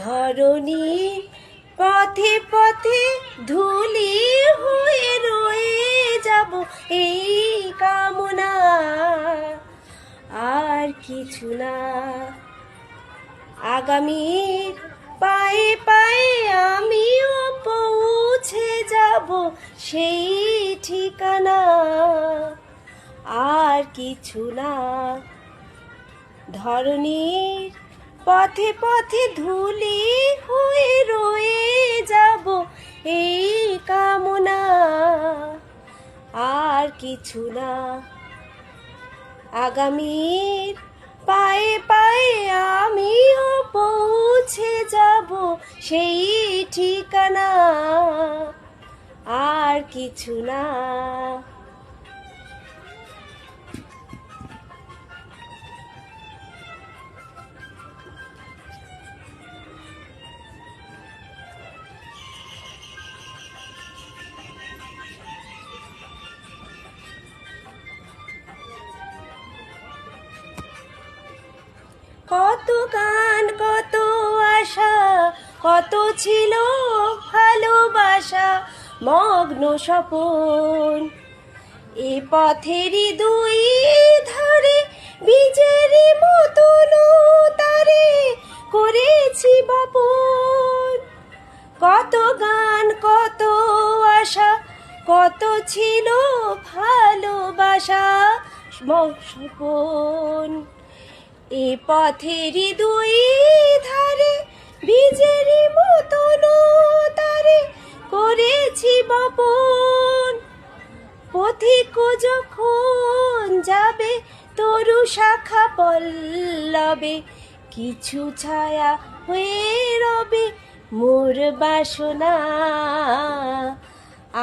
ধরণী পথে পথে ধুলি হয়ে রয়ে যাব এই কামনা। আর কিছু না। আগামীর পায়ে পায়ে আমিও পৌঁছে যাব সেই ঠিকানা। আর কিছু না। ধরণীর পথে পথে ধুলি হয়ে রয়ে যাব এই কামনা। আর কিছু না। আগামীর পায়ে পায়ে আমিও পৌঁছে যাব সেই ঠিকানা। আর কিছু না। কত গান, কত আশা, কত ছিল ভালোবাসা, মগ্ন স্বপন। এ পথেরই দুই ধারে বীজেরই মতন তারে করেছি বপন। কত গান, কত আশা, কত ছিল ভালোবাসা স্বপন। এ পথেরই দুই ধারে বীজেরই মতন তারে করেছি বপন। পথিক যখন যাবে তরু শাখা পল্লবে, কিছু ছায়া হয়ে রবে মোর বাসনা।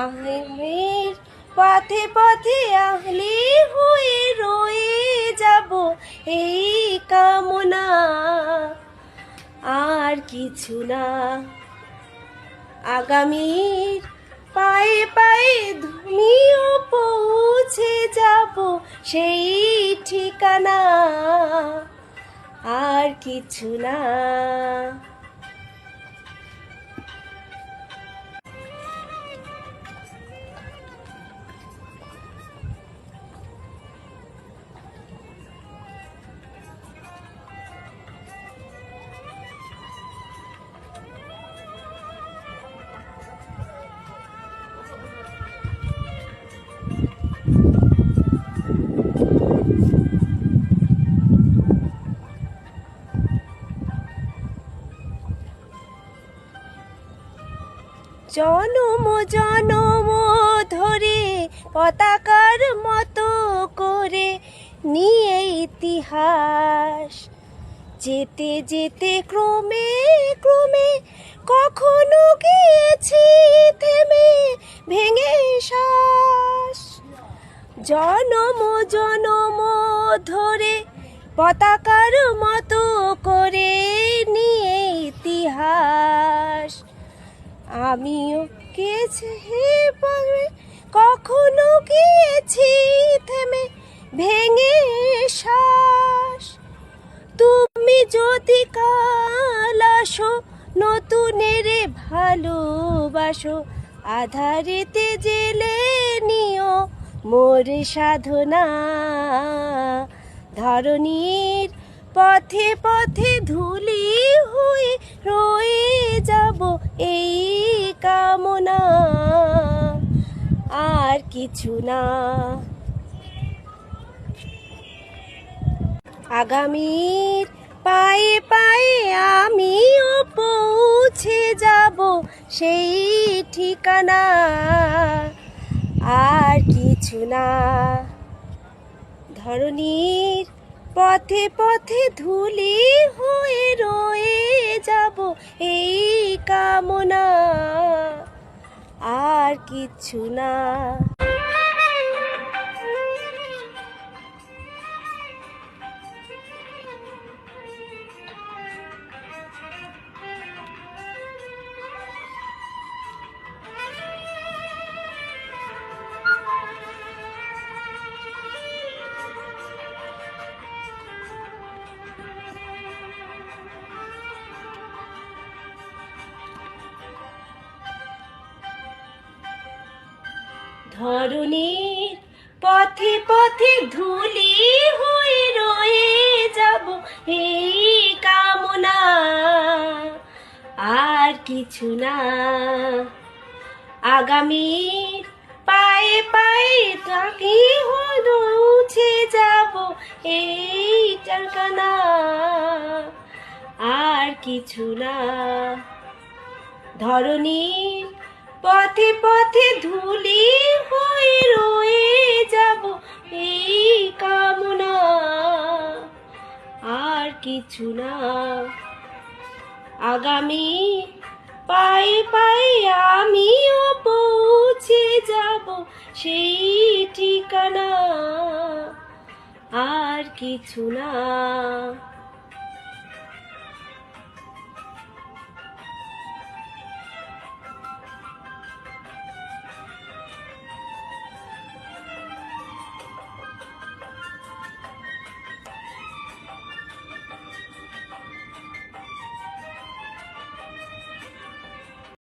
আহমের পথে পথে আহলে হয়ে রয়ে যাব এই কামনা। আর কিছু না। আগামীর পায়ে পায়ে ধুমিও পৌঁছে যাব সেই ঠিকানা। আর কিছু না। জনম জনম ধরে, পতাকার মতো করে নিয়ে ইতিহাস। যেতে যেতে, ক্রমে ক্রমে কখনো গিয়েছি থেমে ভেঙে শ্বাস। জনম জনম ধরে, পতাকার মতো করে নিয়ে ইতিহাস। আমিও গেছি পরে কখনো গিয়েছি থেমে ভেঙে শ্বাস। তুমি যদি কাল আসো, নতুনের ভালোবাসো, আধারেতে জেলে নিও মোর সাধনা। ধরণীর পথে পথে ধুলি হয়ে রয়ে যাব এই কামনা, আর কিছু না। আগামীর পায়ে পায়ে আমিও পৌঁছে যাব সেই ঠিকানা। আর কিছু না। ধরণীর পথে পথে ধুলি হয়ে রয়ে যাব এই কামনা। আর কিছু না। ধরণীর পথে পথে ধুলি হয়ে রয়ে যাব এই কামনা। আর কিছু না। আগামীর পায়ে পায়ে তাকে উঠে যাব এই টাকানা আর কিছু না। ধরণীর পথে পথে ধুলি হয়ে রয়ে যাব এই কামনা। আর কিছু না। আগামী পায়ে পায়ে আমিও পৌঁছে যাব সেই ঠিকানা। আর কিছু না।